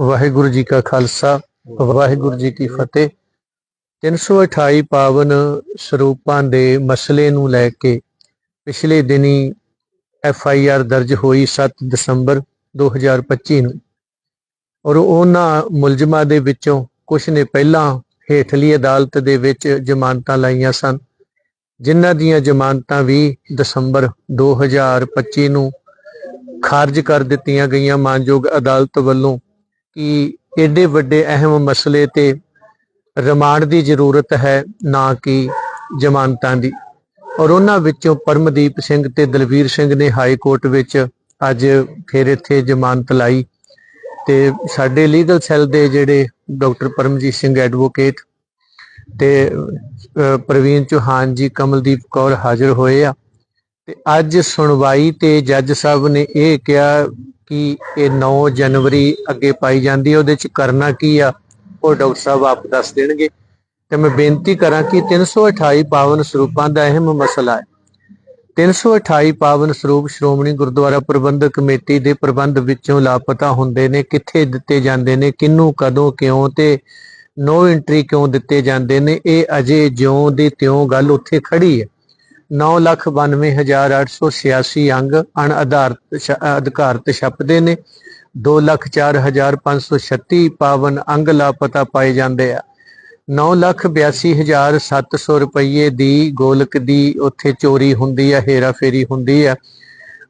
ਵਾਹਿਗੁਰੂ ਜੀ ਕਾ ਖਾਲਸਾ, ਵਾਹਿਗੁਰੂ ਜੀ ਕੀ ਫਤਿਹ। 328 ਪਾਵਨ ਸਰੂਪਾਂ ਦੇ ਮਸਲੇ ਨੂੰ ਲੈ ਕੇ ਪਿਛਲੇ ਦਿਨੀ ਐਫ ਆਈ ਆਰ ਦਰਜ ਹੋਈ 7 ਦਸੰਬਰ 2025 ਨੂੰ। ਔਰ ਉਹਨਾਂ ਮੁਲਜ਼ਮਾਂ ਦੇ ਵਿੱਚੋਂ ਕੁਝ ਨੇ ਪਹਿਲਾਂ ਹੇਠਲੀ ਅਦਾਲਤ ਦੇ ਵਿੱਚ ਜ਼ਮਾਨਤਾਂ ਲਾਈਆਂ ਸਨ, ਜਿਨ੍ਹਾਂ ਦੀਆਂ ਜ਼ਮਾਨਤਾਂ ਵੀ ਦਸੰਬਰ 2025 ਨੂੰ ਖਾਰਜ ਕਰ ਦਿੱਤੀਆਂ ਗਈਆਂ। ਮਾਨਯੋਗ ਅਦਾਲਤ ਵੱਲੋਂ ਕਿ ਏਡੇ ਵੱਡੇ ਅਹਿਮ ਮਸਲੇ ਤੇ ਰਿਮਾਂਡ ਦੀ ਜ਼ਰੂਰਤ ਹੈ, ਨਾ ਕਿ ਜ਼ਮਾਨਤਾਂ ਦੀ। ਔਰ ਉਹਨਾਂ ਵਿੱਚੋਂ ਪਰਮਦੀਪ ਸਿੰਘ ਤੇ ਦਲਵੀਰ ਸਿੰਘ ਨੇ ਹਾਈ ਕੋਰਟ ਵਿੱਚ ਅੱਜ ਫਿਰ ਇੱਥੇ ਜ਼ਮਾਨਤ ਲਾਈ ਤੇ ਸਾਡੇ ਲੀਗਲ ਸੈੱਲ ਦੇ ਜਿਹੜੇ ਡਾਕਟਰ ਪਰਮਜੀਤ ਸਿੰਘ ਐਡਵੋਕੇਟ ਤੇ ਪ੍ਰਵੀਨ ਚੌਹਾਨ ਜੀ, ਕਮਲਦੀਪ ਕੌਰ ਹਾਜ਼ਰ ਹੋਏ ਆ। ਤੇ ਅੱਜ ਸੁਣਵਾਈ ਤੇ ਜੱਜ ਸਾਹਿਬ ਨੇ ਇਹ ਕਿਹਾ ਕਿ ਇਹ 9 ਜਨਵਰੀ ਅੱਗੇ ਪਾਈ ਜਾਂਦੀ ਹੈ, ਉਹਦੇ ਚ ਕਰਨਾ ਕੀ ਆ? ਉਹ ਡਾਕਟਰ ਸਾਹਿਬ ਆਪ ਦੱਸ ਦੇਣਗੇ। ਤੇ ਮੈਂ ਬੇਨਤੀ ਕਰਾਂ ਕਿ 328 ਪਾਵਨ ਸਰੂਪਾਂ ਦਾ ਅਹਿਮ ਮਸਲਾ ਹੈ। 328 ਪਾਵਨ ਸਰੂਪ ਸ਼੍ਰੋਮਣੀ ਗੁਰਦੁਆਰਾ ਪ੍ਰਬੰਧਕ ਕਮੇਟੀ ਦੇ ਪ੍ਰਬੰਧ ਵਿੱਚੋਂ ਲਾਪਤਾ ਹੁੰਦੇ ਨੇ, ਕਿੱਥੇ ਦਿੱਤੇ ਜਾਂਦੇ ਨੇ ਕਿੰਨੂੰ ਕਦੋਂ, ਕਿਉਂ ਤੇ ਨੋ ਐਂਟਰੀ ਕਿਉਂ ਦਿੱਤੇ ਜਾਂਦੇ ਨੇ, ਇਹ ਅਜੇ ਜਿਉਂ ਦੀ ਤਿਉਂ ਗੱਲ ਉੱਥੇ ਖੜੀ ਹੈ। 992886 ਅੰਗ ਅਣ ਆਧਾਰਿਤ ਅਧਿਕਾਰਤ ਛਪਦੇ ਨੇ। 204536 ਪਾਵਨ ਅੰਗ ਲਾਪਤਾ ਪਾਏ ਜਾਂਦੇ ਆ। 982700 ਰੁਪਏ ਦੀ ਗੋਲਕ ਦੀ ਉੱਥੇ ਚੋਰੀ ਹੁੰਦੀ ਆ ਹੇਰਾ ਫੇਰੀ ਹੁੰਦੀ ਆ।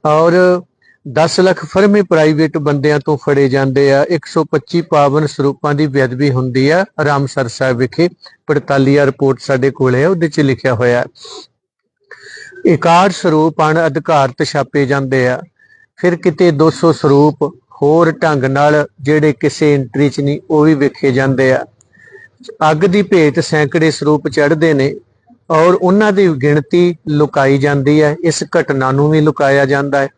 ਔਰ 10 ਲੱਖ ਫਰਮੇ ਪ੍ਰਾਈਵੇਟ ਬੰਦਿਆਂ ਤੋਂ ਫੜੇ ਜਾਂਦੇ ਆ। 125 ਪਾਵਨ ਸਰੂਪਾਂ ਦੀ ਬੇਅਦਬੀ ਹੁੰਦੀ ਆ, ਰਾਮਸਰ ਸਾਹਿਬ ਵਿਖੇ। 45 ਰਿਪੋਰਟ ਸਾਡੇ ਕੋਲ ਹੈ, ਉਹਦੇ ਚ ਲਿਖਿਆ ਹੋਇਆ। ਹੈ ਇਕਾਰ ਸਰੂਪ ਅਣ ਅਧਿਕਾਰਤ ਛਾਪੇ ਜਾਂਦੇ ਆ। ਫਿਰ ਕਿਤੇ 200 ਸਰੂਪ ਹੋਰ ਢੰਗ ਨਾਲ ਜਿਹੜੇ ਕਿਸੇ ਐਂਟਰੀ ਚ ਨਹੀਂ, ਉਹ ਵੀ ਵੇਖੇ ਜਾਂਦੇ ਆ। ਅੱਗ ਦੀ ਭੇਟ ਸੈਂਕੜੇ ਸਰੂਪ ਚੜ੍ਹਦੇ ਨੇ ਔਰ ਉਹਨਾਂ ਦੀ ਗਿਣਤੀ ਲੁਕਾਈ ਜਾਂਦੀ ਹੈ। ਇਸ ਘਟਨਾ ਨੂੰ ਵੀ ਲੁਕਾਇਆ ਜਾਂਦਾ ਹੈ।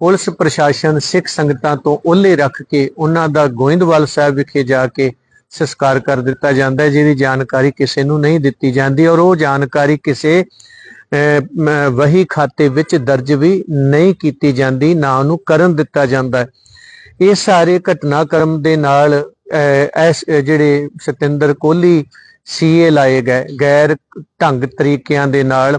ਪੁਲਿਸ ਪ੍ਰਸ਼ਾਸਨ ਸਿੱਖ ਸੰਗਤਾਂ ਤੋਂ ਓਲੇ ਰੱਖ ਕੇ ਉਹਨਾਂ ਦਾ ਗੋਇੰਦਵਾਲ ਸਾਹਿਬ ਵਿਖੇ ਜਾ ਕੇ ਸੰਸਕਾਰ ਕਰ ਦਿੱਤਾ ਜਾਂਦਾ ਹੈ, ਜਿਹਦੀ ਜਾਣਕਾਰੀ ਕਿਸੇ ਨੂੰ ਨਹੀਂ ਦਿੱਤੀ ਜਾਂਦੀ ਔਰ ਉਹ ਜਾਣਕਾਰੀ ਕਿਸੇ ਵਹੀ ਖਾਤੇ ਵਿੱਚ ਦਰਜ ਵੀ ਨਹੀਂ ਕੀਤੀ ਜਾਂਦੀ, ਨਾ ਉਹਨੂੰ ਕਰਨ ਦਿੱਤਾ ਜਾਂਦਾ ਹੈ। ਇਹ ਸਾਰੇ ਘਟਨਾਕ੍ਰਮ ਦੇ ਨਾਲ ਇਸ ਜਿਹੜੇ ਸਤਿੰਦਰ ਕੋਹਲੀ ਸੀਏ ਲਾਏ ਗਏ, ਗੈਰ ਢੰਗ ਤਰੀਕਿਆਂ ਦੇ ਨਾਲ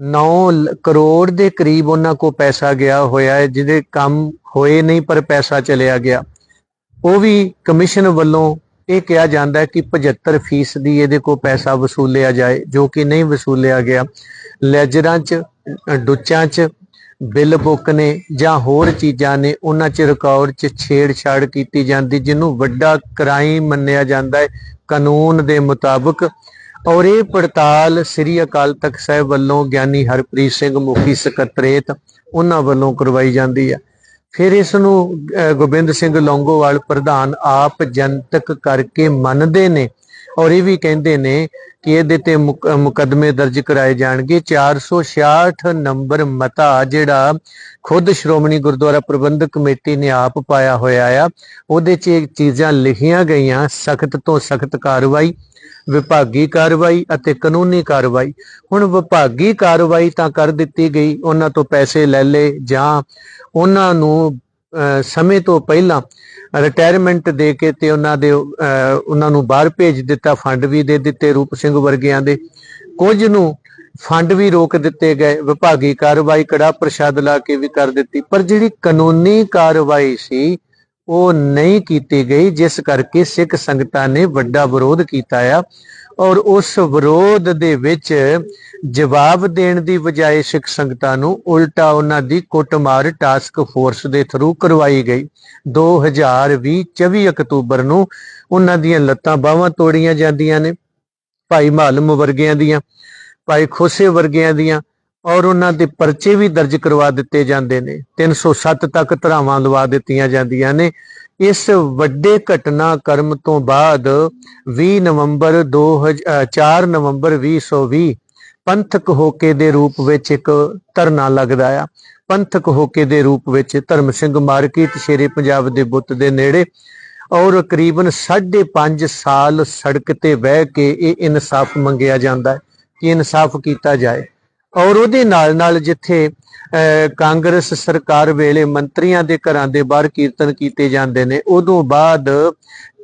9 ਕਰੋੜ ਦੇ ਕਰੀਬ ਉਹਨਾਂ ਕੋ ਪੈਸਾ ਗਿਆ ਹੋਇਆ ਹੈ, ਜਿਹਦੇ ਕੰਮ ਹੋਏ ਨਹੀਂ ਪਰ ਪੈਸਾ ਚਲਿਆ ਗਿਆ। ਉਹ ਵੀ ਕਮਿਸ਼ਨ ਵੱਲੋਂ ਇਹ ਕਿਹਾ ਜਾਂਦਾ ਹੈ ਕਿ 75 ਫੀਸਦੀ ਇਹਦੇ ਕੋ ਪੈਸਾ ਵਸੂਲਿਆ ਜਾਏ ਜੋ ਕਿ ਨਹੀਂ ਵਸੂਲਿਆ ਗਿਆ। ਲੈਜਰਾਂ 'ਚ ਅ, ਡੁੱਚਾਂ 'ਚ ਬਿੱਲ ਬੁੱਕ ਨੇ ਜਾਂ ਹੋਰ ਚੀਜ਼ਾਂ ਨੇ ਉਹਨਾਂ 'ਚ ਰਿਕਾਰਡ 'ਚ ਛੇੜਛਾੜ ਕੀਤੀ ਜਾਂਦੀ ਜਿਹਨੂੰ ਵੱਡਾ ਕ੍ਰਾਈਮ ਮੰਨਿਆ ਜਾਂਦਾ ਹੈ ਕਾਨੂੰਨ ਦੇ ਮੁਤਾਬਕ। ਔਰ ਇਹ ਪੜਤਾਲ ਸ੍ਰੀ ਅਕਾਲ ਤਖਤ ਸਾਹਿਬ ਵੱਲੋਂ ਗਿਆਨੀ ਹਰਪ੍ਰੀਤ ਸਿੰਘ ਮੁਖੀ ਸਕੱਤਰੇਤ ਉਹਨਾਂ ਵੱਲੋਂ ਕਰਵਾਈ ਜਾਂਦੀ ਹੈ। ਫਿਰ ਇਸ ਨੂੰ ਗੋਬਿੰਦ ਸਿੰਘ ਲੌਂਗੋਵਾਲ ਪ੍ਰਧਾਨ ਆਪ ਜਨਤਕ ਕਰਕੇ ਮੰਨਦੇ ਨੇ ਔਰ ਇਹ ਵੀ ਕਹਿੰਦੇ ਨੇ ਕਿ ਇਹਦੇ ਤੇ ਮੁਕ- ਮੁਕੱਦਮੇ ਦਰਜ ਕਰਾਏ ਜਾਣਗੇ। 466 ਨੰਬਰ ਮਤਾ ਜਿਹੜਾ ਖੁਦ ਸ਼੍ਰੋਮਣੀ ਗੁਰਦੁਆਰਾ ਪ੍ਰਬੰਧਕ ਕਮੇਟੀ ਨੇ ਆਪ ਪਾਇਆ ਹੋਇਆ ਆ। ਉਹਦੇ 'ਚ ਇਹ ਚੀਜ਼ਾਂ ਲਿਖੀਆਂ ਗਈਆਂ, ਸਖਤ ਤੋਂ ਸਖਤ ਕਾਰਵਾਈ ਵਿਭਾਗੀ ਕਾਰਵਾਈ ਅਤੇ ਕਾਨੂੰਨੀ ਕਾਰਵਾਈ। ਹੁਣ ਵਿਭਾਗੀ ਕਾਰਵਾਈ ਤਾਂ ਕਰ ਦਿੱਤੀ ਗਈ ਉਹਨਾਂ ਤੋਂ ਪੈਸੇ ਲੈ ਲਏ ਜਾਂ ਉਹਨਾਂ ਨੂੰ ਸਮੇਂ ਤੋਂ ਪਹਿਲਾਂ ਰਿਟਾਇਰਮੈਂਟ ਦੇ ਕੇ ਤੇ ਉਹਨਾਂ ਦੇ ਅਹ, ਉਹਨਾਂ ਨੂੰ ਬਾਹਰ ਭੇਜ ਦਿੱਤਾ ਫੰਡ ਵੀ ਦੇ ਦਿੱਤੇ ਰੂਪ ਸਿੰਘ ਵਰਗਿਆਂ ਦੇ। ਕੁਝ ਨੂੰ ਫੰਡ ਵੀ ਰੋਕ ਦਿੱਤੇ ਗਏ ਵਿਭਾਗੀ ਕਾਰਵਾਈ ਕੜਾ ਪ੍ਰਸ਼ਾਦ ਲਾ ਕੇ ਵੀ ਕਰ ਦਿੱਤੀ। ਪਰ ਜਿਹੜੀ ਕਾਨੂੰਨੀ ਕਾਰਵਾਈ ਸੀ ਉਹ ਨਹੀਂ ਕੀਤੀ ਗਈ, ਜਿਸ ਕਰਕੇ ਸਿੱਖ ਸੰਗਤਾਂ ਨੇ ਵੱਡਾ ਵਿਰੋਧ ਕੀਤਾ ਆ ਔਰ ਉਸ ਵਿਰੋਧ ਦੇ ਵਿੱਚ ਜਵਾਬ ਦੇਣ ਦੀ ਬਜਾਏ ਸਿੱਖ ਸੰਗਤਾਂ ਨੂੰ ਉਲਟਾ ਉਹਨਾਂ ਦੀ ਕੁੱਟਮਾਰ ਟਾਸਕ ਫੋਰਸ ਦੇ ਥਰੂ ਕਰਵਾਈ ਗਈ। 2020 24 ਅਕਤੂਬਰ ਨੂੰ ਉਹਨਾਂ ਦੀਆਂ ਲੱਤਾਂ ਬਾਹਾਂ ਤੋੜੀਆਂ ਜਾਂਦੀਆਂ ਨੇ। ਭਾਈ ਮਾਲਮ ਵਰਗਿਆਂ ਦੀਆਂ, ਭਾਈ ਖੋਸੇ ਵਰਗਿਆਂ ਦੀਆਂ ਔਰ ਉਹਨਾਂ ਦੇ ਪਰਚੇ ਵੀ ਦਰਜ ਕਰਵਾ ਦਿੱਤੇ ਜਾਂਦੇ ਨੇ। 307 ਤੱਕ ਧਰਾਵਾਂ ਲਵਾ ਦਿੱਤੀਆਂ ਜਾਂਦੀਆਂ ਨੇ। ਇਸ ਵੱਡੇ ਘਟਨਾ ਕਰਮ ਤੋਂ ਬਾਅਦ 20 ਨਵੰਬਰ 2004 ਨਵੰਬਰ 2020 ਪੰਥਕ ਹੋਕੇ ਦੇ ਰੂਪ ਵਿੱਚ ਇੱਕ ਧਰਨਾ ਲੱਗਦਾ ਆ। ਪੰਥਕ ਹੋਕੇ ਦੇ ਰੂਪ ਵਿੱਚ ਧਰਮ ਸਿੰਘ ਮਾਰਕੀਟ ਸ਼ੇਰੇ ਪੰਜਾਬ ਦੇ ਬੁੱਤ ਦੇ ਨੇੜੇ ਔਰ ਕਰੀਬਨ 5.5 ਸਾਲ ਸੜਕ ਤੇ ਬਹਿ ਕੇ ਇਹ ਇਨਸਾਫ ਮੰਗਿਆ ਜਾਂਦਾ ਹੈ ਕਿ ਇਨਸਾਫ ਕੀਤਾ ਜਾਏ। ਔਰ ਉਹਦੇ ਨਾਲ ਨਾਲ ਜਿੱਥੇ ਅਹ, ਕਾਂਗਰਸ ਸਰਕਾਰ ਵੇਲੇ ਮੰਤਰੀਆਂ ਦੇ ਘਰਾਂ ਦੇ ਬਾਹਰ ਕੀਰਤਨ ਕੀਤੇ ਜਾਂਦੇ ਨੇ ਉਦੋਂ ਬਾਅਦ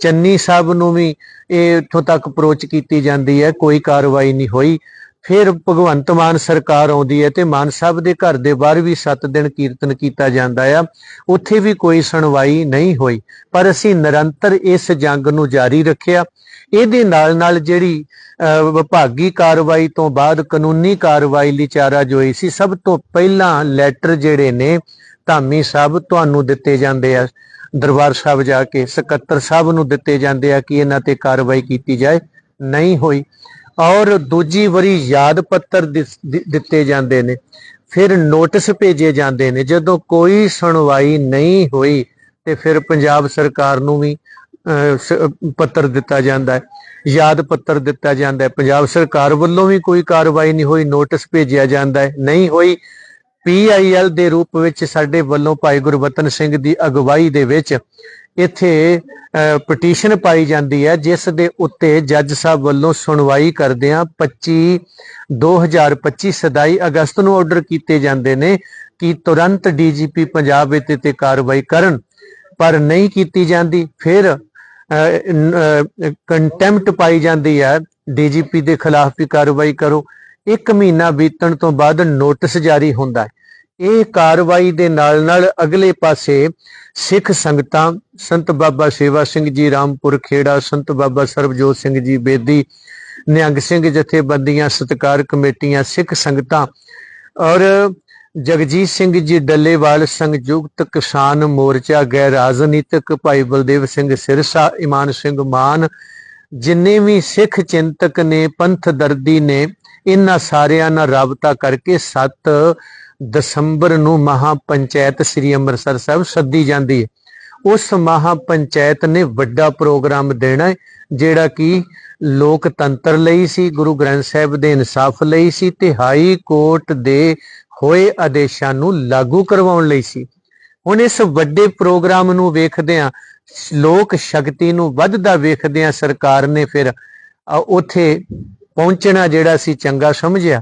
ਚੰਨੀ ਸਾਹਿਬ ਨੂੰ ਵੀ ਇਹ ਇੱਥੋਂ ਤੱਕ ਅਪਰੋਚ ਕੀਤੀ ਜਾਂਦੀ ਹੈ ਕੋਈ ਕਾਰਵਾਈ ਨਹੀਂ ਹੋਈ। ਫਿਰ ਭਗਵੰਤ ਮਾਨ ਸਰਕਾਰ ਆਉਂਦੀ ਹੈ ਤੇ ਮਾਨ ਸਾਹਿਬ ਦੇ ਘਰ ਦੇ ਬਾਹਰ ਵੀ 7 ਦਿਨ ਕੀਰਤਨ ਕੀਤਾ ਜਾਂਦਾ ਆ ਉੱਥੇ ਵੀ ਕੋਈ ਸੁਣਵਾਈ ਨਹੀਂ ਹੋਈ। ਪਰ ਅਸੀਂ ਨਿਰੰਤਰ ਇਸ ਜੰਗ ਨੂੰ ਜਾਰੀ ਰੱਖਿਆ ਇਹਦੇ ਨਾਲ ਨਾਲ ਜਿਹੜੀ ਵਿਭਾਗੀ ਕਾਰਵਾਈ ਤੋਂ ਬਾਅਦ ਕਾਨੂੰਨੀ ਕਾਰਵਾਈ ਲਈ ਚਾਰਾ ਜੋਈ ਸੀ, ਸਭ ਤੋਂ ਪਹਿਲਾਂ ਲੈਟਰ ਜਿਹੜੇ ਨੇ, ਧਾਮੀ ਸਾਹਿਬ ਤੁਹਾਨੂੰ ਦਿੱਤੇ ਜਾਂਦੇ ਆ, ਦਰਬਾਰ ਸਾਹਿਬ ਜਾ ਕੇ, ਸਕੱਤਰ ਸਾਹਿਬ ਨੂੰ ਦਿੱਤੇ ਜਾਂਦੇ ਆ ਕਿ ਇਹਨਾਂ ਤੇ ਕਾਰਵਾਈ ਕੀਤੀ ਜਾਏ, ਨਹੀਂ ਹੋਈ। ਔਰ ਦੂਜੀ ਵਾਰੀ ਯਾਦ ਪੱਤਰ ਦਿੱਤੇ ਜਾਂਦੇ ਨੇ, ਫਿਰ ਨੋਟਿਸ ਭੇਜੇ ਜਾਂਦੇ ਨੇ, ਜਦੋਂ ਕੋਈ ਸੁਣਵਾਈ ਨਹੀਂ ਹੋਈ ਤੇ ਫਿਰ ਪੰਜਾਬ ਸਰਕਾਰ ਨੂੰ ਵੀ ਪੱਤਰ ਦਿੱਤਾ ਜਾਂਦਾ ਹੈ, ਯਾਦ ਪੱਤਰ ਦਿੱਤਾ ਜਾਂਦਾ ਹੈ। ਪੰਜਾਬ ਸਰਕਾਰ ਵੱਲੋਂ ਵੀ ਕੋਈ ਕਾਰਵਾਈ ਨਹੀਂ ਹੋਈ, ਨੋਟਿਸ ਭੇਜਿਆ ਜਾਂਦਾ ਹੈ, ਨਹੀਂ ਹੋਈ। ਪੀਆਈਐਲ ਦੇ ਰੂਪ ਵਿੱਚ ਸਾਡੇ ਵੱਲੋਂ ਭਾਈ ਗੁਰਬਤਨ ਸਿੰਘ ਦੀ ਅਗਵਾਈ ਦੇ ਵਿੱਚ ਇੱਥੇ ਪਟੀਸ਼ਨ ਪਾਈ ਜਾਂਦੀ ਹੈ, ਜਿਸ ਦੇ ਉੱਤੇ ਜੱਜ ਸਾਹਿਬ ਵੱਲੋਂ ਸੁਣਵਾਈ ਕਰਦਿਆਂ 25 2025 ਸਦਾਈ ਅਗਸਤ ਨੂੰ ਆਰਡਰ ਕੀਤੇ ਜਾਂਦੇ ਨੇ ਕਿ ਤੁਰੰਤ ਡੀਜੀਪੀ ਪੰਜਾਬ ਇੱਥੇ ਤੇ ਕਾਰਵਾਈ ਕਰਨ, ਪਰ ਨਹੀਂ ਕੀਤੀ ਜਾਂਦੀ। ਫਿਰ ਕੰਟੈਂਪਟ ਪਾਈ ਜਾਂਦੀ ਹੈ ਡੀਜੀਪੀ ਦੇ ਖਿਲਾਫ ਵੀ ਕਾਰਵਾਈ ਕਰੋ। ਇੱਕ ਮਹੀਨਾ ਬੀਤਣ ਤੋਂ ਬਾਅਦ ਨੋਟਿਸ ਜਾਰੀ ਹੁੰਦਾ ਹੈ। ਇਹ ਕਾਰਵਾਈ ਦੇ ਨਾਲ ਨਾਲ ਅਗਲੇ ਪਾਸੇ ਸਿੱਖ ਸੰਗਤਾਂ, ਸੰਤ ਬਾਬਾ ਸੇਵਾ ਸਿੰਘ ਜੀ ਰਾਮਪੁਰ ਖੇੜਾ, ਸੰਤ ਬਾਬਾ ਸਰਬਜੋਤ ਸਿੰਘ ਜੀ ਬੇਦੀ, ਨਿਹੰਗ ਸਿੰਘ ਜਥੇਬੰਦੀਆਂ, ਸਤਕਾਰ ਕਮੇਟੀਆਂ, ਸਿੱਖ ਸੰਗਤਾਂ ਔਰ ਜਗਜੀਤ ਸਿੰਘ ਜੀ ਡੱਲੇਵਾਲ ਸੰਯੁਕਤ ਕਿਸਾਨ ਮੋਰਚਾ, ਗੈਰ ਰਾਜਨੀਤਿਕ ਭਾਈ ਬਲਦੇਵ ਸਿੰਘ ਸਿਰਸਾ, ਇਮਾਨ ਸਿੰਘ ਮਾਨ, ਜਿੰਨੇ ਵੀ ਸਿੱਖ ਚਿੰਤਕ ਨੇ, ਪੰਥ ਦਰਦੀ ਨੇ, ਇਹਨਾਂ ਸਾਰਿਆਂ ਨਾਲ ਰਾਬਤਾ ਕਰਕੇ 7 ਦਸੰਬਰ ਨੂੰ ਮਹਾ ਪੰਚਾਇਤ ਸ੍ਰੀ ਅੰਮ੍ਰਿਤਸਰ ਸਾਹਿਬ ਸੱਦੀ ਜਾਂਦੀ ਹੈ। ਉਸ ਮਹਾ ਪੰਚਾਇਤ ਨੇ ਵੱਡਾ ਪ੍ਰੋਗਰਾਮ ਦੇਣਾ ਜਿਹੜਾ ਕਿ ਲੋਕਤੰਤਰ ਲਈ ਸੀ, ਗੁਰੂ ਗ੍ਰੰਥ ਸਾਹਿਬ ਦੇ ਇਨਸਾਫ ਲਈ ਸੀ ਤੇ ਹਾਈ ਕੋਰਟ ਦੇ ਹੋਏ ਆਦੇਸ਼ਾਂ ਨੂੰ ਲਾਗੂ ਕਰਵਾਉਣ ਲਈ ਸੀ। ਹੁਣ ਇਸ ਵੱਡੇ ਪ੍ਰੋਗਰਾਮ ਨੂੰ ਵੇਖਦਿਆਂ ਲੋਕ ਸ਼ਕਤੀ ਨੂੰ ਵੱਧਦਾ ਵੇਖਦਿਆਂ ਸਰਕਾਰ ਨੇ ਫਿਰ ਅ, ਉੱਥੇ ਪਹੁੰਚਣਾ ਜਿਹੜਾ ਸੀ ਚੰਗਾ ਸਮਝਿਆ।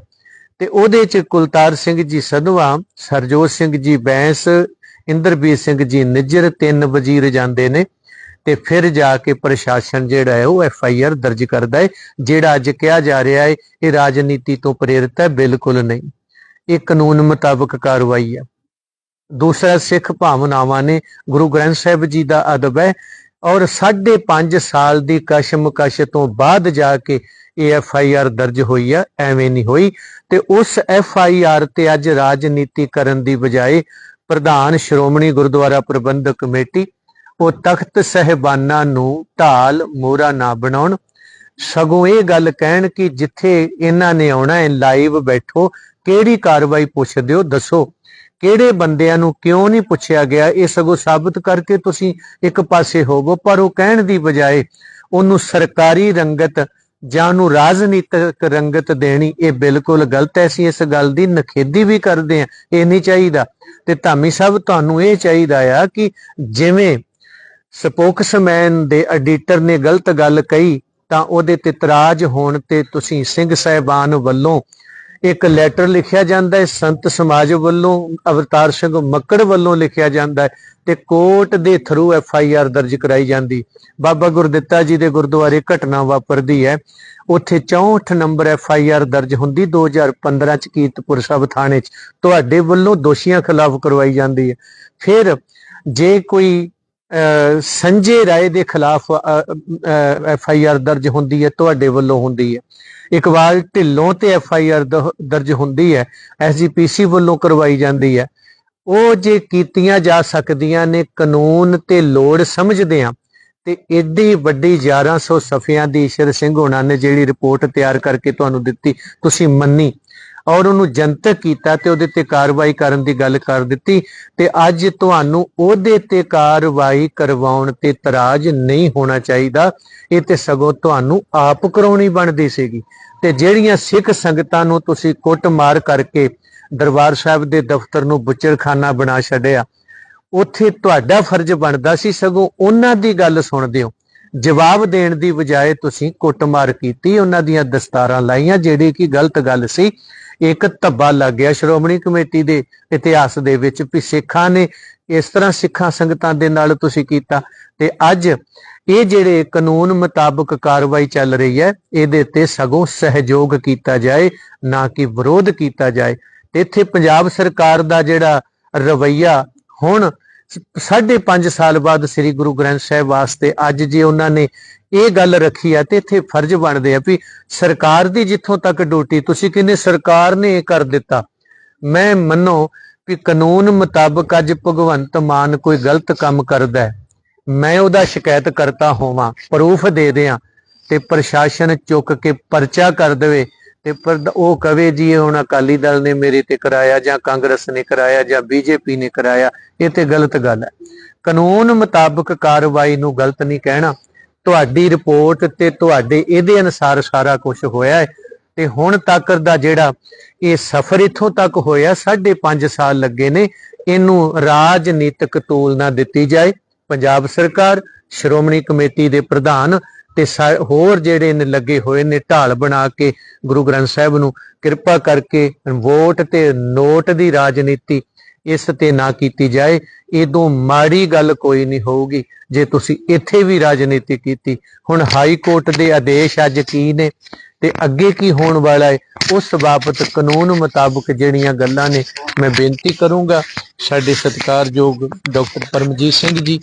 ਤੇ ਉਹਦੇ ਚ ਕੁਲਤਾਰ ਸਿੰਘ ਜੀ ਸਧਵਾ ਸਰਜੋਤ ਸਿੰਘ ਜੀ ਬੈਂਸ ਇੰਦਰਬੀਰ ਸਿੰਘ ਜੀ ਨਿੱਜਰ ਤਿੰਨ ਵਜ਼ੀਰ ਜਾਂਦੇ ਨੇ। ਤੇ ਫਿਰ ਜਾ ਕੇ ਪ੍ਰਸ਼ਾਸਨ ਜਿਹੜਾ ਹੈ ਉਹ ਐਫ ਆਈ ਆਰ ਦਰਜ ਕਰਦਾ ਹੈ ਜਿਹੜਾ ਅੱਜ ਕਿਹਾ ਜਾ ਰਿਹਾ ਹੈ ਇਹ ਰਾਜਨੀਤੀ ਤੋਂ ਪ੍ਰੇਰਿਤ ਹੈ ਬਿਲਕੁਲ ਨਹੀਂ। ਇਹ ਕਾਨੂੰਨ ਮੁਤਾਬਕ ਕਾਰਵਾਈ ਹੈ। ਦੂਸਰਾ, ਸਿੱਖ ਭਾਵਨਾਵਾਂ ਨੇ ਗੁਰੂ ਗ੍ਰੰਥ ਸਾਹਿਬ ਜੀ ਦਾ ਅਦਬ ਹੈ ਔਰ 5.5 ਸਾਲ ਦੀ ਕਸ਼ਮਕਸ਼ ਤੋਂ ਬਾਅਦ ਜਾ ਕੇ ਇਹ ਐਫ ਆਈ ਆਰ ਦਰਜ ਹੋਈ ਆ, ਐਵੇਂ ਨਹੀਂ ਹੋਈ ਤੇ ਉਸ ਐਫ ਆਈ ਆਰ ਤੇ ਅੱਜ ਰਾਜਨੀਤੀ ਕਰਨ ਦੀ ਬਜਾਏ ਪ੍ਰਧਾਨ ਸ਼੍ਰੋਮਣੀ ਗੁਰਦੁਆਰਾ ਪ੍ਰਬੰਧਕ ਕਮੇਟੀ, ਉਹ ਤਖਤ ਸਹਿਬਾਨਾਂ ਨੂੰ ਢਾਲ ਮੋਰਾ ਨਾ ਬਣਾਉਣ। ਸਗੋਂ ਇਹ ਗੱਲ ਕਹਿਣ ਕਿ ਜਿੱਥੇ ਇਹਨਾਂ ਨੇ ਆਉਣਾ ਹੈ, ਲਾਈਵ ਬੈਠੋ ਕਿਹੜੀ ਕਾਰਵਾਈ ਪੁੱਛਦੇ ਹੋ ਦੱਸੋ। ਕਿਹੜੇ ਬੰਦਿਆਂ ਨੂੰ ਕਿਉਂ ਨਹੀਂ ਪੁੱਛਿਆ ਗਿਆ? ਇਹ ਸਗੋਂ ਸਾਬਤ ਕਰਕੇ ਤੁਸੀਂ ਇੱਕ ਪਾਸੇ ਹੋਵੋ, ਪਰ ਉਹ ਕਹਿਣ ਦੀ ਬਜਾਏ ਉਹਨੂੰ ਸਰਕਾਰੀ ਰੰਗਤ ਜਾਂ ਨੂੰ ਰਾਜਨੀਤਿਕ ਰੰਗਤ ਦੇਣੀ, ਇਹ ਬਿਲਕੁਲ ਗਲਤ ਹੈ। ਅਸੀਂ ਇਸ ਗੱਲ ਦੀ ਨਖੇਦੀ ਵੀ ਕਰਦੇ ਹਾਂ, ਇਹ ਨਹੀਂ ਚਾਹੀਦਾ। ਤੇ ਧਾਮੀ ਸਾਹਿਬ, ਤੁਹਾਨੂੰ ਇਹ ਚਾਹੀਦਾ ਆ ਕਿ ਜਿਵੇਂ ਸਪੋਕਸਮੈਨ ਦੇ ਐਡੀਟਰ ਨੇ ਗਲਤ ਗੱਲ ਕਹੀ, ਤਾਂ ਉਹਦੇ ਤੇ ਤਰਾਜ ਹੋਣ ਤੇ ਤੁਸੀਂ ਸਿੰਘ ਸਾਹਿਬਾਨ ਵੱਲੋਂ ਇੱਕ ਲੈਟਰ ਲਿਖਿਆ ਜਾਂਦਾ ਹੈ ਸੰਤ ਸਮਾਜ ਵੱਲੋਂ ਅਵਤਾਰ ਸਿੰਘ ਮੱਕੜ ਵੱਲੋਂ ਲਿਖਿਆ ਜਾਂਦਾ ਹੈ ਤੇ ਕੋਰਟ ਦੇ ਥਰੂ ਐਫ ਆਈ ਆਰ ਦਰਜ ਕਰਾਈ ਜਾਂਦੀ। ਬਾਬਾ ਗੁਰਦਿੱਤਾ ਜੀ ਦੇ ਗੁਰਦੁਆਰੇ ਘਟਨਾ ਵਾਪਰਦੀ ਹੈ। ਉੱਥੇ 64 ਨੰਬਰ ਐਫ ਆਈ ਆਰ ਦਰਜ ਹੁੰਦੀ 2015 ਚ ਕੀਰਤਪੁਰ ਸਾਹਿਬ ਥਾਣੇ ਚ। ਤੁਹਾਡੇ ਵੱਲੋਂ ਦੋਸ਼ੀਆਂ ਖਿਲਾਫ ਕਰਵਾਈ ਜਾਂਦੀ ਹੈ। ਫਿਰ ਜੇ ਕੋਈ ਅਹ, ਸੰਜੇ ਰਾਏ ਦੇ ਖਿਲਾਫ ਐਫ ਆਈ ਆਰ ਦਰਜ ਹੁੰਦੀ ਹੈ ਤੁਹਾਡੇ ਵੱਲੋਂ ਹੁੰਦੀ ਹੈ। ਇਕਬਾਲ ਢਿੱਲੋਂ ਤੇ ਐਫ ਆਈ ਆਰ ਦਰਜ ਹੁੰਦੀ ਹੈ ਸੀ ਵੱਲੋਂ ਕਰਵਾਈ ਜਾਂਦੀ ਹੈ। ਉਹ ਜੇ ਕੀਤੀਆਂ ਜਾ ਸਕਦੀਆਂ ਨੇ, ਕਾਨੂੰਨ ਤੇ ਲੋੜ ਸਮਝਦੇ ਆ ਤੇ ਏਡੀ ਵੱਡੀ 1100 ਸਫਿਆਂ ਦੀ ਈਸ਼ਰ ਸਿੰਘ ਹੋਣਾ ਨੇ ਜਿਹੜੀ ਰਿਪੋਰਟ ਤਿਆਰ ਕਰਕੇ ਤੁਹਾਨੂੰ ਦਿੱਤੀ, ਤੁਸੀਂ ਮੰਨੀ। ਔਰ ਉਹਨੂੰ ਜਨਤਕ ਕੀਤਾ ਤੇ ਉਹਦੇ ਤੇ ਕਾਰਵਾਈ ਕਰਨ ਦੀ ਗੱਲ ਕਰ ਦਿੱਤੀ ਤੇ ਅੱਜ ਤੁਹਾਨੂੰ ਉਹਦੇ ਤੇ ਕਾਰਵਾਈ ਕਰਵਾਉਣ ਤੇ ਤਰਾਜ ਨਹੀਂ ਹੋਣਾ ਚਾਹੀਦਾ। ਇਹ ਤੇ ਸਗੋਂ ਤੁਹਾਨੂੰ ਆਪ ਕਰਾਉਣੀ ਬਣਦੀ ਸੀਗੀ। ਤੇ ਜਿਹੜੀਆਂ ਸਿੱਖ ਸੰਗਤਾਂ ਨੂੰ ਤੁਸੀਂ ਕੁੱਟਮਾਰ ਕਰਕੇ ਦਰਬਾਰ ਸਾਹਿਬ ਦੇ ਦਫ਼ਤਰ ਨੂੰ ਬੁੱਚਰਖਾਨਾ ਬਣਾ ਛੱਡਿਆ, ਉੱਥੇ ਤੁਹਾਡਾ ਫਰਜ਼ ਬਣਦਾ ਸੀ, ਸਗੋਂ ਉਹਨਾਂ ਦੀ ਗੱਲ ਸੁਣਦੇ ਹੋ। ਜਵਾਬ ਦੇਣ ਦੀ ਬਜਾਏ ਤੁਸੀਂ ਕੁੱਟਮਾਰ ਕੀਤੀ, ਉਹਨਾਂ ਦੀਆਂ ਦਸਤਾਰਾਂ ਲਾਈਆਂ, ਜਿਹੜੀ ਕਿ ਗਲਤ ਗੱਲ ਸੀ। ਇੱਕ ਧੱਬਾ ਲੱਗ ਗਿਆ। ਸ਼੍ਰੋਮਣੀ ਕਮੇਟੀ ਦੇ ਇਤਿਹਾਸ ਦੇ ਵਿੱਚ ਵੀ ਸਿੱਖਾਂ ਨੇ ਇਸ ਤਰ੍ਹਾਂ ਸਿੱਖਾਂ ਸੰਗਤਾਂ ਦੇ ਨਾਲ ਤੁਸੀਂ ਕੀਤਾ। ਤੇ ਅੱਜ ਇਹ ਜਿਹੜੇ ਕਾਨੂੰਨ ਮੁਤਾਬਕ ਕਾਰਵਾਈ ਚੱਲ ਰਹੀ ਹੈ, ਇਹਦੇ ਤੇ ਸਗੋਂ ਸਹਿਯੋਗ ਕੀਤਾ ਜਾਏ, ਨਾ ਕਿ ਵਿਰੋਧ ਕੀਤਾ ਜਾਏ। ਤੇ ਇੱਥੇ ਪੰਜਾਬ ਸਰਕਾਰ ਦਾ ਜਿਹੜਾ ਰਵਈਆ ਹੁਣ ਸਾਢੇ ਪੰਜ ਸਾਲ ਬਾਅਦ ਸ੍ਰੀ ਗੁਰੂ ਗ੍ਰੰਥ ਸਾਹਿਬ ਵਾਸਤੇ ਅੱਜ ਜੇ ਉਹਨਾਂ ਨੇ ਇਹ ਗੱਲ ਰੱਖੀ ਆ ਤੇ ਇੱਥੇ ਫਰਜ਼ ਬਣਦੇ ਆ ਵੀ ਸਰਕਾਰ ਦੀ ਜਿੱਥੋਂ ਤੱਕ ਡਿਊਟੀ, ਤੁਸੀਂ ਕਹਿੰਦੇ ਸਰਕਾਰ ਨੇ ਇਹ ਕਰ ਦਿੱਤਾ। ਮੈਂ ਮੰਨੋ ਵੀ ਕਾਨੂੰਨ ਮੁਤਾਬਕ ਅੱਜ ਭਗਵੰਤ ਮਾਨ ਕੋਈ ਗਲਤ ਕੰਮ ਕਰਦਾ ਹੈ। ਮੈਂ ਉਹਦਾ ਸ਼ਿਕਾਇਤ ਕਰਤਾ ਹੋਵਾਂ, ਪ੍ਰੂਫ ਦੇ ਦਿਆਂ ਤੇ ਪ੍ਰਸ਼ਾਸਨ ਚੁੱਕ ਕੇ ਪਰਚਾ ਕਰ ਦੇਵੇ। ਤੇ ਪਰ ਉਹ ਕਵੇ ਜੀ ਹੁਣ ਅਕਾਲੀ ਦਲ ਨੇ ਮੇਰੇ ਤੇ ਕਰਾਇਆ ਜਾਂ ਕਾਂਗਰਸ ਨੇ ਕਰਾਇਆ ਜਾਂ ਬੀਜੇਪੀ ਨੇ ਕਰਾਇਆ, ਇਹ ਤੇ ਗਲਤ ਗੱਲ ਹੈ। ਕਾਨੂੰਨ ਮੁਤਾਬਕ ਕਾਰਵਾਈ ਨੂੰ ਗਲਤ ਨਹੀਂ ਕਹਿਣਾ। ਤੁਹਾਡੀ ਰਿਪੋਰਟ ਤੇ ਤੁਹਾਡੇ ਇਹਦੇ ਅਨੁਸਾਰ ਸਾਰਾ ਕੁਝ ਹੋਇਆ ਹੈ। ਤੇ ਹੁਣ ਤੱਕ ਦਾ ਜਿਹੜਾ ਇਹ ਸਫ਼ਰ ਇੱਥੋਂ ਤੱਕ ਹੋਇਆ 5.5 ਸਾਲ ਲੱਗੇ ਨੇ, ਇਹਨੂੰ ਰਾਜਨੀਤਿਕ ਤੋਲਣਾ ਦਿੱਤੀ ਜਾਏ। ਪੰਜਾਬ ਸਰਕਾਰ, ਸ਼੍ਰੋਮਣੀ ਕਮੇਟੀ ਦੇ ਪ੍ਰਧਾਨ ਤੇ ਸਾ- ਹੋਰ ਜਿਹੜੇ ਨੇ ਲੱਗੇ ਹੋਏ ਨੇ ਢਾਲ ਬਣਾ ਕੇ ਗੁਰੂ ਗ੍ਰੰਥ ਸਾਹਿਬ ਨੂੰ ਕਿਰਪਾ ਕਰਕੇ ਵੋਟ ਤੇ ਨੋਟ ਦੀ ਰਾਜਨੀਤੀ ਇਸ ਤੇ ਨਾ ਕੀਤੀ ਜਾਏ। ਇਦੋਂ ਮਾੜੀ ਗੱਲ ਕੋਈ ਨਹੀਂ ਹੋਊਗੀ। ਜੇ ਤੁਸੀਂ ਇੱਥੇ ਵੀ ਰਾਜਨੀਤੀ ਕੀਤੀ, ਹੁਣ ਹਾਈ ਕੋਰਟ ਦੇ ਆਦੇਸ਼ ਅੱਜ ਕੀ ਨੇ ਤੇ ਅੱਗੇ ਕੀ ਹੋਣ ਵਾਲਾ ਹੈ ਉਸ ਬਾਬਤ ਕਾਨੂੰਨ ਮੁਤਾਬਕ ਜਿਹੜੀਆਂ ਗੱਲਾਂ ਨੇ ਮੈਂ ਬੇਨਤੀ ਕਰੂੰਗਾ। ਸਾਡੇ ਸਤਿਕਾਰਯੋਗ ਡਾਕਟਰ ਪਰਮਜੀਤ ਸਿੰਘ ਜੀ,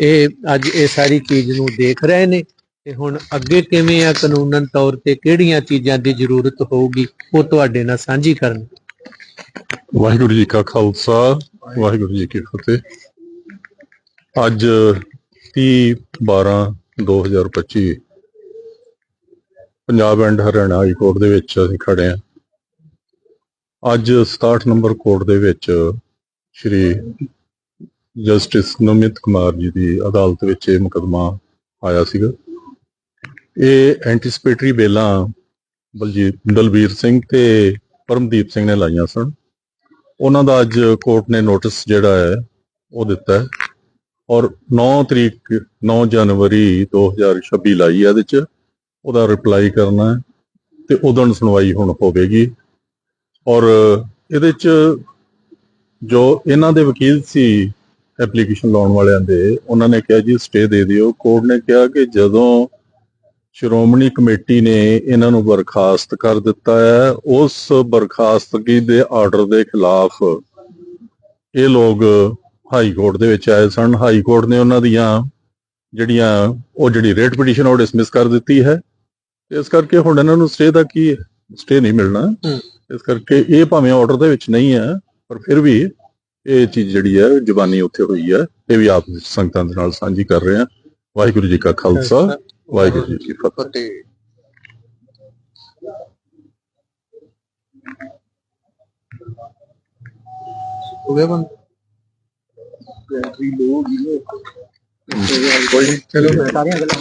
ਇਹ ਅੱਜ ਇਹ ਸਾਰੀ ਚੀਜ਼ ਨੂੰ ਦੇਖ ਰਹੇ ਨੇ। ਤੇ ਹੁਣ ਅੱਗੇ ਕਿਵੇਂ ਆ ਕਾਨੂੰਨਨ ਤੌਰ ਤੇ ਕਿਹੜੀਆਂ ਚੀਜ਼ਾਂ ਦੀ ਜ਼ਰੂਰਤ ਹੋਊਗੀ, ਉਹ ਤੁਹਾਡੇ ਨਾਲ ਸਾਂਝੀ ਕਰਨ। ਵਾਹਿਗੁਰੂ ਜੀ ਕਾ ਖਾਲਸਾ, ਵਾਹਿਗੁਰੂ ਜੀ ਕੀ ਫਤਿਹ। ਅੱਜ 30 12 2025 Punjab and Haryana high court ਦੇ ਵਿੱਚ ਅਸੀਂ ਖੜੇ ਹਾਂ। ਅੱਜ 67 ਨੰਬਰ ਕੋਰਟ ਦੇ ਵਿੱਚ ਸ਼੍ਰੀ ਜਸਟਿਸ ਨਮਿਤ ਕੁਮਾਰ ਜੀ ਦੀ ਅਦਾਲਤ ਵਿੱਚ ਇਹ ਮੁਕਦਮਾ ਆਇਆ ਸੀਗਾ। ਇਹ ਐਂਟੀਸਪੇਟਰੀ ਬੇਲਾਂ ਬਲਜੀਤ ਦਲਬੀਰ ਸਿੰਘ ਤੇ ਪਰਮਦੀਪ ਸਿੰਘ ਨੇ ਲਾਈਆਂ ਸਨ। ਉਹਨਾਂ ਦਾ ਅੱਜ ਕੋਰਟ ਨੇ ਨੋਟਿਸ ਜਿਹੜਾ ਹੈ, ਉਹ ਦਿੱਤਾ ਹੈ। ਔਰ 9 ਤਰੀਕ 9 ਜਨਵਰੀ 2026 ਲਾਈ ਹੈ ਇਹਦੇ ਚ। ਉਹਦਾ ਰਿਪਲਾਈ ਕਰਨਾ ਹੈ ਤੇ ਉਦੋਂ ਸੁਣਵਾਈ ਹੁਣ ਹੋਵੇਗੀ। ਔਰ ਇਹਦੇ ਚ ਜੋ ਇਹਨਾਂ ਦੇ ਵਕੀਲ ਸੀ ਐਪਲੀਕੇਸ਼ਨ ਲਾਉਣ ਵਾਲਿਆਂ ਦੇ, ਉਹਨਾਂ ਨੇ ਕਿਹਾ ਜੀ ਸਟੇ ਦੇ ਦਿਓ। ਕੋਰਟ ਨੇ ਕਿਹਾ ਕਿ ਜਦੋਂ ਸ਼੍ਰੋਮਣੀ ਕਮੇਟੀ ਨੇ ਇਹਨਾਂ ਨੂੰ ਬਰਖਾਸਤ ਕਰ ਦਿੱਤਾ ਹੈ। ਉਸ ਬਰਖਾਸਤਗੀ ਦੇ ਆਰਡਰ ਦੇ ਖਿਲਾਫ ਇਹ ਲੋਕ ਹਾਈ ਕੋਰਟ ਦੇ ਵਿੱਚ ਆਏ ਸਨ। ਹਾਈ ਕੋਰਟ ਨੇ ਉਹਨਾਂ ਦੀਆਂ ਜਿਹੜੀਆਂ ਉਹ ਜਿਹੜੀ ਰੇਟ ਪਟੀਸ਼ਨ ਉਹ ਡਿਸਮਿਸ ਕਰ ਦਿੱਤੀ ਹੈ। ਇਸ ਕਰਕੇ ਹੁਣ ਇਹਨਾਂ ਨੂੰ ਸਟੇ ਦਾ ਕੀ ਸਟੇ ਨਹੀਂ ਮਿਲਣਾ। ਇਸ ਕਰਕੇ ਇਹ ਭਾਵੇਂ ਆਰਡਰ ਦੇ ਵਿੱਚ ਨਹੀਂ ਹੈ ਪਰ ਫਿਰ ਵੀ ਇਹ ਚੀਜ਼ ਜਿਹੜੀ ਹੈ ਜ਼ੁਬਾਨੀ ਉੱਥੇ ਹੋਈ ਹੈ। ਇਹ ਵੀ ਆਪ ਸੰਗਤਾਂ ਦੇ ਨਾਲ ਸਾਂਝੀ ਕਰ ਰਹੇ ਹਾਂ। ਵਾਹਿਗੁਰੂ ਜੀ ਕਾ ਖਾਲਸਾ। ਵਾਹਿਗੁਰੂ ਜੀ ਕੀ ਫਤਿਹ। ਫਤਿਹ। ਹੋ ਗਿਆ ਬੰਦ? ਬੈਟਰੀ ਲੋ ਹੋ ਗਈ ਕੋਈ ਨਹੀਂ ਚਲੋ ਮੈਂ ਸਾਰੀਆਂ ਗੱਲਾਂ।